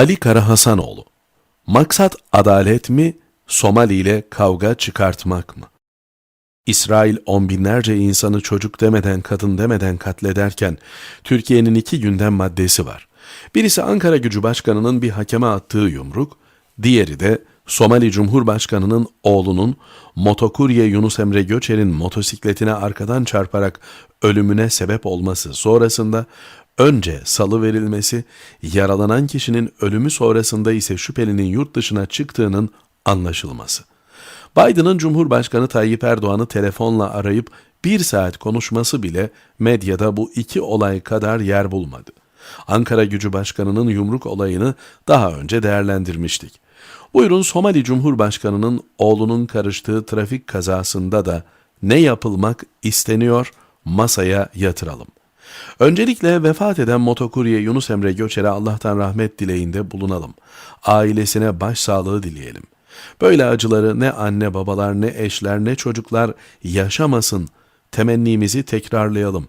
Ali Karahasanoğlu Maksat adalet mi, Somali ile kavga çıkartmak mı? İsrail on binlerce insanı çocuk demeden kadın demeden katlederken Türkiye'nin iki gündem maddesi var. Birisi Ankara Gücü Başkanı'nın bir hakeme attığı yumruk, diğeri de Somali Cumhurbaşkanı'nın oğlunun motokurye Yunus Emre Göçer'in motosikletine arkadan çarparak ölümüne sebep olması sonrasında önce salı verilmesi, yaralanan kişinin ölümü sonrasında ise şüphelinin yurt dışına çıktığının anlaşılması. Biden'ın Cumhurbaşkanı Tayyip Erdoğan'ı telefonla arayıp bir saat konuşması bile medyada bu iki olay kadar yer bulmadı. Ankara Gücü Başkanı'nın yumruk olayını daha önce değerlendirmiştik. Buyurun Somali Cumhurbaşkanı'nın oğlunun karıştığı trafik kazasında da ne yapılmak isteniyor masaya yatıralım. Öncelikle vefat eden motokurye Yunus Emre Göçer'e Allah'tan rahmet dileğinde bulunalım. Ailesine başsağlığı dileyelim. Böyle acıları ne anne babalar ne eşler ne çocuklar yaşamasın temennimizi tekrarlayalım.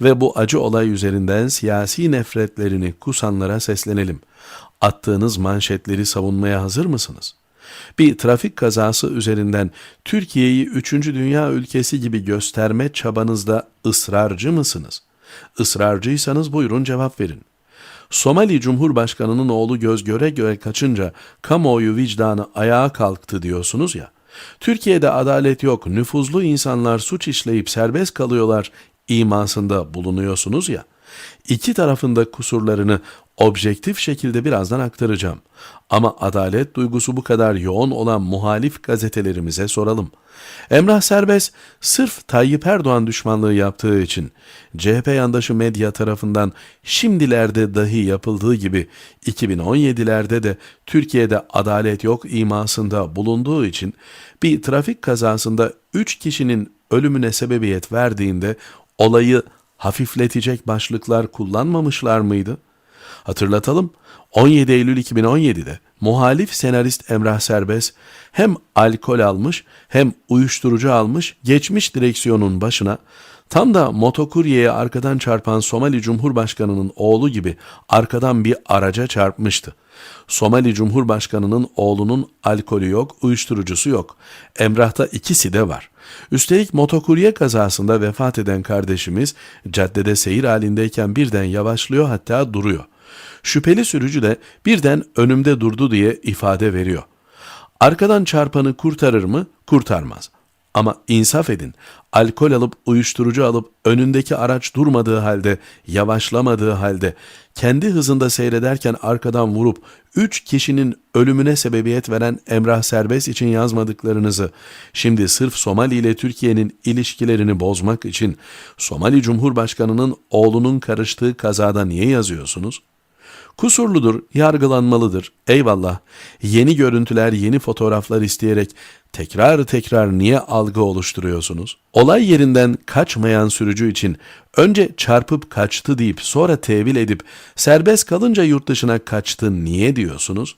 Ve bu acı olay üzerinden siyasi nefretlerini kusanlara seslenelim. Attığınız manşetleri savunmaya hazır mısınız? Bir trafik kazası üzerinden Türkiye'yi üçüncü dünya ülkesi gibi gösterme çabanızda ısrarcı mısınız? Israrcıysanız buyurun cevap verin. Somali Cumhurbaşkanı'nın oğlu göz göre göre kaçınca kamuoyu vicdanı ayağa kalktı diyorsunuz ya. Türkiye'de adalet yok, nüfuzlu insanlar suç işleyip serbest kalıyorlar imasında bulunuyorsunuz ya. İki tarafında kusurlarını objektif şekilde birazdan aktaracağım. Ama adalet duygusu bu kadar yoğun olan muhalif gazetelerimize soralım. Emrah Serbest sırf Tayyip Erdoğan düşmanlığı yaptığı için CHP yandaşı medya tarafından şimdilerde dahi yapıldığı gibi 2017'lerde de Türkiye'de adalet yok imasında bulunduğu için bir trafik kazasında 3 kişinin ölümüne sebebiyet verdiğinde olayı hafifletecek başlıklar kullanmamışlar mıydı? Hatırlatalım 17 Eylül 2017'de muhalif senarist Emrah Serbest hem alkol almış hem uyuşturucu almış geçmiş direksiyonun başına tam da motokuryeye arkadan çarpan Somali Cumhurbaşkanı'nın oğlu gibi arkadan bir araca çarpmıştı. Somali Cumhurbaşkanı'nın oğlunun alkolü yok, uyuşturucusu yok. Emrah'ta ikisi de var. Üstelik motokurye kazasında vefat eden kardeşimiz caddede seyir halindeyken birden yavaşlıyor hatta duruyor. Şüpheli sürücü de birden önümde durdu diye ifade veriyor. Arkadan çarpanı kurtarır mı? Kurtarmaz. Ama insaf edin. Alkol alıp uyuşturucu alıp önündeki araç durmadığı halde, yavaşlamadığı halde kendi hızında seyrederken arkadan vurup 3 kişinin ölümüne sebebiyet veren Emrah Serbest için yazmadıklarınızı şimdi sırf Somali ile Türkiye'nin ilişkilerini bozmak için Somali Cumhurbaşkanı'nın oğlunun karıştığı kazada niye yazıyorsunuz? Kusurludur, yargılanmalıdır. Eyvallah. Yeni görüntüler, yeni fotoğraflar isteyerek tekrar tekrar niye algı oluşturuyorsunuz? Olay yerinden kaçmayan sürücü için önce çarpıp kaçtı deyip sonra tevil edip serbest kalınca yurt dışına kaçtı niye diyorsunuz?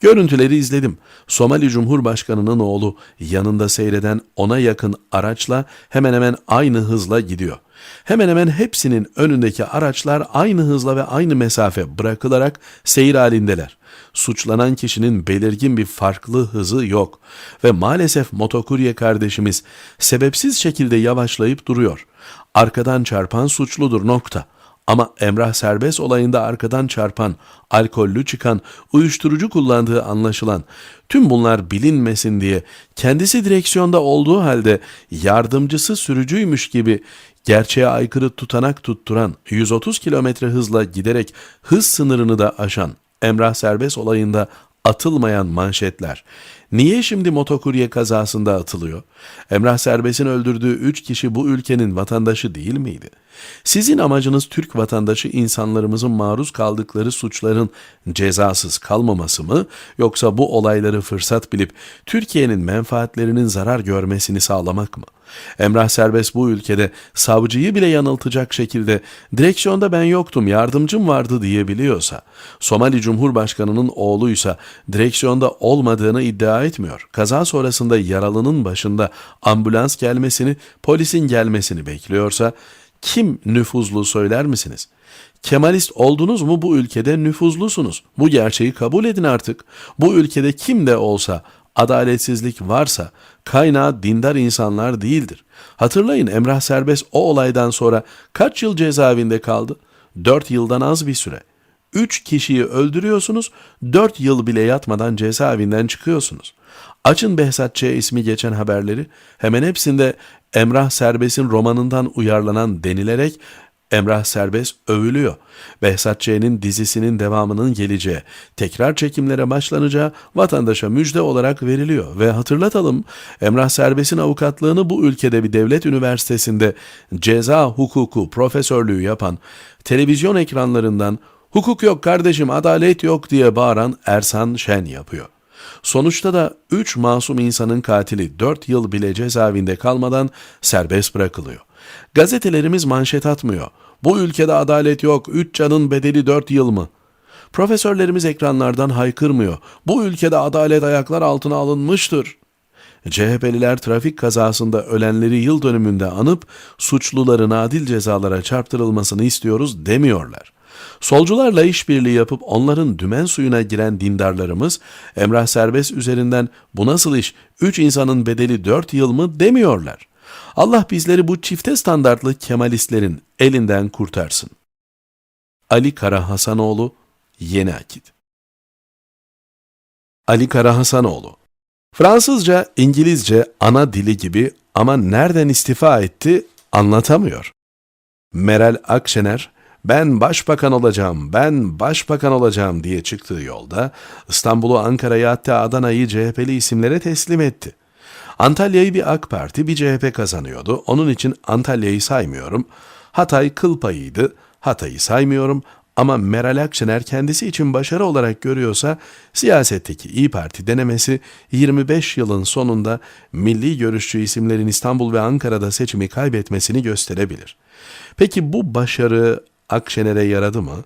Görüntüleri izledim. Somali Cumhurbaşkanı'nın oğlu yanında seyreden ona yakın araçla hemen hemen aynı hızla gidiyor. Hemen hemen hepsinin önündeki araçlar aynı hızla ve aynı mesafe bırakılarak seyir halindeler. Suçlanan kişinin belirgin bir farklı hızı yok ve maalesef motokurye kardeşimiz sebepsiz şekilde yavaşlayıp duruyor. Arkadan çarpan suçludur nokta. Ama Emrah Serbest olayında arkadan çarpan, alkollü çıkan, uyuşturucu kullandığı anlaşılan, tüm bunlar bilinmesin diye kendisi direksiyonda olduğu halde yardımcısı sürücüymüş gibi gerçeğe aykırı tutanak tutturan 130 kilometre hızla giderek hız sınırını da aşan Emrah Serbest olayında atılmayan manşetler. Niye şimdi motokurye kazasında atılıyor? Emrah Serbest'in öldürdüğü 3 kişi bu ülkenin vatandaşı değil miydi? Sizin amacınız Türk vatandaşı insanlarımızın maruz kaldıkları suçların cezasız kalmaması mı yoksa bu olayları fırsat bilip Türkiye'nin menfaatlerinin zarar görmesini sağlamak mı? Emrah Serbest bu ülkede savcıyı bile yanıltacak şekilde direksiyonda ben yoktum yardımcım vardı diyebiliyorsa, Somali Cumhurbaşkanı'nın oğluysa direksiyonda olmadığını iddia etmiyor. Kaza sonrasında yaralının başında ambulans gelmesini, polisin gelmesini bekliyorsa kim nüfuzlu söyler misiniz? Kemalist oldunuz mu bu ülkede nüfuzlusunuz. Bu gerçeği kabul edin artık. Bu ülkede kim de olsa adaletsizlik varsa kaynağı dindar insanlar değildir. Hatırlayın Emrah Serbest o olaydan sonra kaç yıl cezaevinde kaldı? 4 yıldan az bir süre. 3 kişiyi öldürüyorsunuz, 4 yıl bile yatmadan cezaevinden çıkıyorsunuz. Açın Behzat Ç. ismi geçen haberleri, hemen hepsinde Emrah Serbest'in romanından uyarlanan denilerek Emrah Serbest övülüyor. Behzat Ç'nin dizisinin devamının geleceği, tekrar çekimlere başlanacağı vatandaşa müjde olarak veriliyor. Ve hatırlatalım, Emrah Serbest'in avukatlığını bu ülkede bir devlet üniversitesinde ceza hukuku profesörlüğü yapan, televizyon ekranlarından hukuk yok kardeşim adalet yok diye bağıran Ersan Şen yapıyor. Sonuçta da 3 masum insanın katili 4 yıl bile cezaevinde kalmadan serbest bırakılıyor. Gazetelerimiz manşet atmıyor. Bu ülkede adalet yok, 3 canın bedeli 4 yıl mı? Profesörlerimiz ekranlardan haykırmıyor. Bu ülkede adalet ayaklar altına alınmıştır. CHP'liler trafik kazasında ölenleri yıl dönümünde anıp suçluların adil cezalara çarptırılmasını istiyoruz demiyorlar. Solcularla işbirliği yapıp onların dümen suyuna giren dindarlarımız Emrah Serbest üzerinden bu nasıl iş 3 insanın bedeli 4 yıl mı demiyorlar. Allah bizleri bu çifte standartlı Kemalistlerin elinden kurtarsın. Ali Kara Hasanoğlu Yeni Akit Ali Kara Hasanoğlu Fransızca, İngilizce ana dili gibi ama nereden istifa etti anlatamıyor. Meral Akşener, ben başbakan olacağım, ben başbakan olacağım diye çıktığı yolda İstanbul'u, Ankara'yı hatta Adana'yı CHP'li isimlere teslim etti. Antalya'yı bir AK Parti, bir CHP kazanıyordu. Onun için Antalya'yı saymıyorum. Hatay kıl payıydı. Hatay'ı saymıyorum. Ama Meral Akşener kendisi için başarı olarak görüyorsa siyasetteki İyi Parti denemesi 25 yılın sonunda milli görüşçü isimlerin İstanbul ve Ankara'da seçimi kaybetmesini gösterebilir. Peki bu başarı Akşener'e yaradı mı?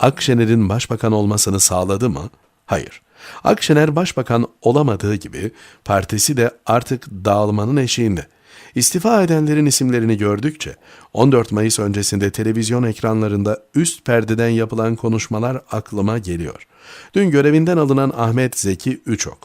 Akşener'in başbakan olmasını sağladı mı? Hayır. Akşener başbakan olamadığı gibi partisi de artık dağılmanın eşiğinde. İstifa edenlerin isimlerini gördükçe 14 Mayıs öncesinde televizyon ekranlarında üst perdeden yapılan konuşmalar aklıma geliyor. Dün görevinden alınan Ahmet Zeki Üçok,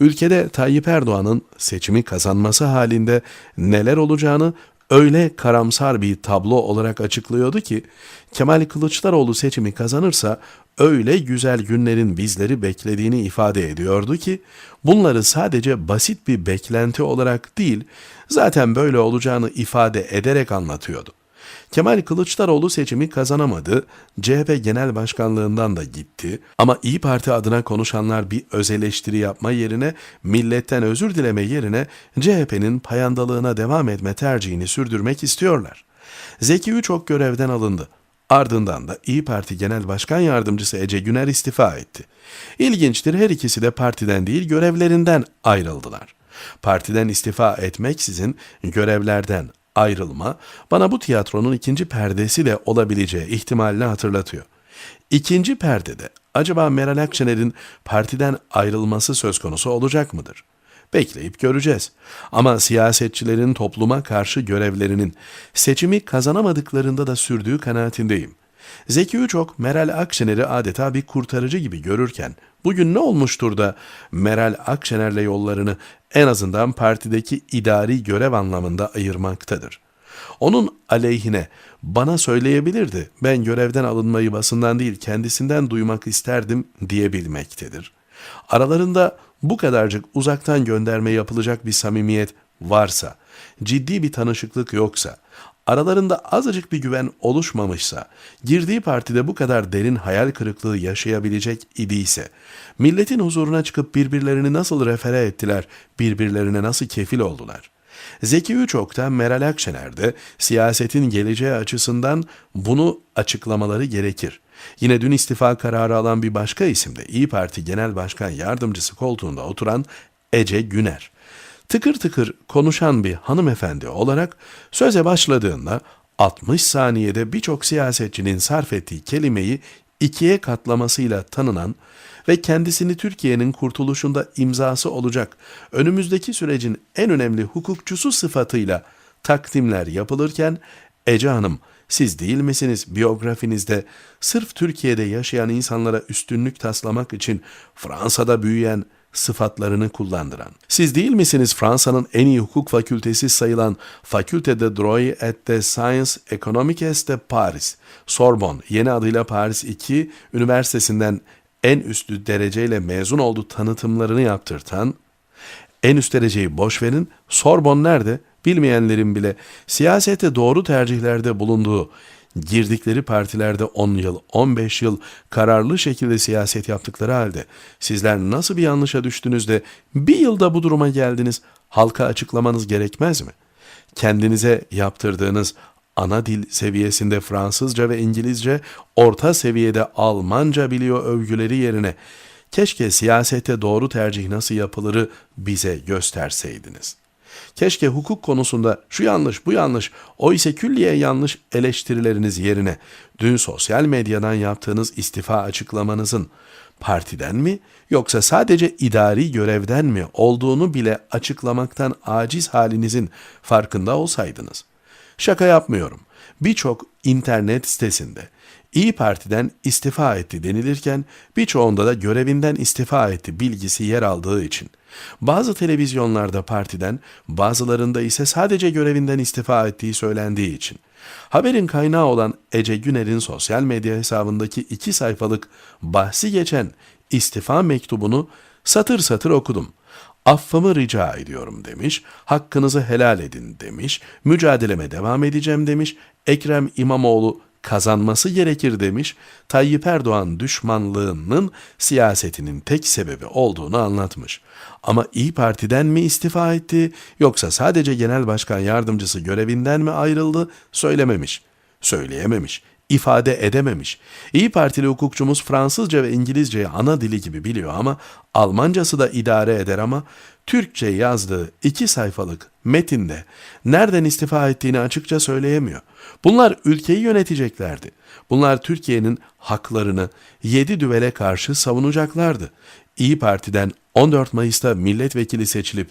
ülkede Tayyip Erdoğan'ın seçimi kazanması halinde neler olacağını öyle karamsar bir tablo olarak açıklıyordu ki Kemal Kılıçdaroğlu seçimi kazanırsa öyle güzel günlerin bizleri beklediğini ifade ediyordu ki bunları sadece basit bir beklenti olarak değil zaten böyle olacağını ifade ederek anlatıyordu. Kemal Kılıçdaroğlu seçimi kazanamadı, CHP Genel Başkanlığından da gitti ama İyi Parti adına konuşanlar bir öz eleştiri yapma yerine, milletten özür dileme yerine CHP'nin payandalığına devam etme tercihini sürdürmek istiyorlar. Zeki Üçok görevden alındı. Ardından da İyi Parti Genel Başkan Yardımcısı Ece Güner istifa etti. İlginçtir her ikisi de partiden değil görevlerinden ayrıldılar. Partiden istifa etmeksizin görevlerden ayrılma bana bu tiyatronun ikinci perdesi de olabileceği ihtimalini hatırlatıyor. İkinci perdede acaba Meral Akşener'in partiden ayrılması söz konusu olacak mıdır? Bekleyip göreceğiz. Ama siyasetçilerin topluma karşı görevlerinin seçimi kazanamadıklarında da sürdüğü kanaatindeyim. Zeki Üçok Meral Akşener'i adeta bir kurtarıcı gibi görürken bugün ne olmuştur da Meral Akşener'le yollarını en azından partideki idari görev anlamında ayırmaktadır. Onun aleyhine bana söyleyebilirdi ben görevden alınmayı basından değil kendisinden duymak isterdim diyebilmektedir. Aralarında bu kadarcık uzaktan gönderme yapılacak bir samimiyet varsa, ciddi bir tanışıklık yoksa, aralarında azıcık bir güven oluşmamışsa, girdiği partide bu kadar derin hayal kırıklığı yaşayabilecek idiyse, milletin huzuruna çıkıp birbirlerini nasıl refere ettiler, birbirlerine nasıl kefil oldular? Zeki Üçok'ta Meral Akşener'de siyasetin geleceği açısından bunu açıklamaları gerekir. Yine dün istifa kararı alan bir başka isim de İyi Parti Genel Başkan Yardımcısı koltuğunda oturan Ece Güner. Tıkır tıkır konuşan bir hanımefendi olarak söze başladığında 60 saniyede birçok siyasetçinin sarf ettiği kelimeyi ikiye katlamasıyla tanınan ve kendisini Türkiye'nin kurtuluşunda imzası olacak önümüzdeki sürecin en önemli hukukçusu sıfatıyla takdimler yapılırken Ece Hanım Siz değil misiniz biyografinizde sırf Türkiye'de yaşayan insanlara üstünlük taslamak için Fransa'da büyüyen sıfatlarını kullandıran? Siz değil misiniz Fransa'nın en iyi hukuk fakültesi sayılan Faculte de Droit et de Sciences Economiques de Paris, Sorbonne, yeni adıyla Paris 2 Üniversitesi'nden en üstü dereceyle mezun olduğu tanıtımlarını yaptırtan, en üst dereceyi boş verin, Sorbonne nerede? Bilmeyenlerin bile siyasete doğru tercihlerde bulunduğu, girdikleri partilerde 10 yıl, 15 yıl kararlı şekilde siyaset yaptıkları halde sizler nasıl bir yanlışa düştünüz de bir yılda bu duruma geldiniz, halka açıklamanız gerekmez mi? Kendinize yaptırdığınız ana dil seviyesinde Fransızca ve İngilizce, orta seviyede Almanca biliyor övgüleri yerine keşke siyasete doğru tercih nasıl yapılırı bize gösterseydiniz. Keşke hukuk konusunda şu yanlış bu yanlış o ise külliye yanlış eleştirileriniz yerine dün sosyal medyadan yaptığınız istifa açıklamanızın partiden mi yoksa sadece idari görevden mi olduğunu bile açıklamaktan aciz halinizin farkında olsaydınız. Şaka yapmıyorum. Birçok internet sitesinde İyi Parti'den istifa etti denilirken birçoğunda da görevinden istifa etti bilgisi yer aldığı için. Bazı televizyonlarda partiden, bazılarında ise sadece görevinden istifa ettiği söylendiği için. Haberin kaynağı olan Ece Güner'in sosyal medya hesabındaki iki sayfalık bahsi geçen istifa mektubunu satır satır okudum. Affımı rica ediyorum demiş, hakkınızı helal edin demiş, mücadeleme devam edeceğim demiş, Ekrem İmamoğlu kazanması gerekir demiş, Tayyip Erdoğan düşmanlığının siyasetinin tek sebebi olduğunu anlatmış. Ama İyi Parti'den mi istifa etti yoksa sadece genel başkan yardımcısı görevinden mi ayrıldı söylememiş, söyleyememiş ifade edememiş. İyi Partili hukukçumuz Fransızca ve İngilizceyi ana dili gibi biliyor ama Almancası da idare eder ama Türkçe yazdığı iki sayfalık metinde nereden istifa ettiğini açıkça söyleyemiyor. Bunlar ülkeyi yöneteceklerdi. Bunlar Türkiye'nin haklarını yedi düvele karşı savunacaklardı. İyi Parti'den 14 Mayıs'ta milletvekili seçilip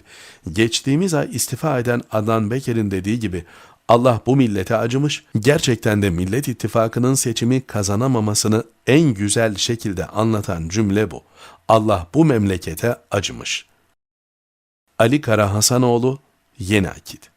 geçtiğimiz ay istifa eden Adnan Beker'in dediği gibi Allah bu millete acımış. Gerçekten de Millet İttifakı'nın seçimi kazanamamasını en güzel şekilde anlatan cümle bu. Allah bu memlekete acımış. Ali Kara Hasanoğlu, Yeni Akit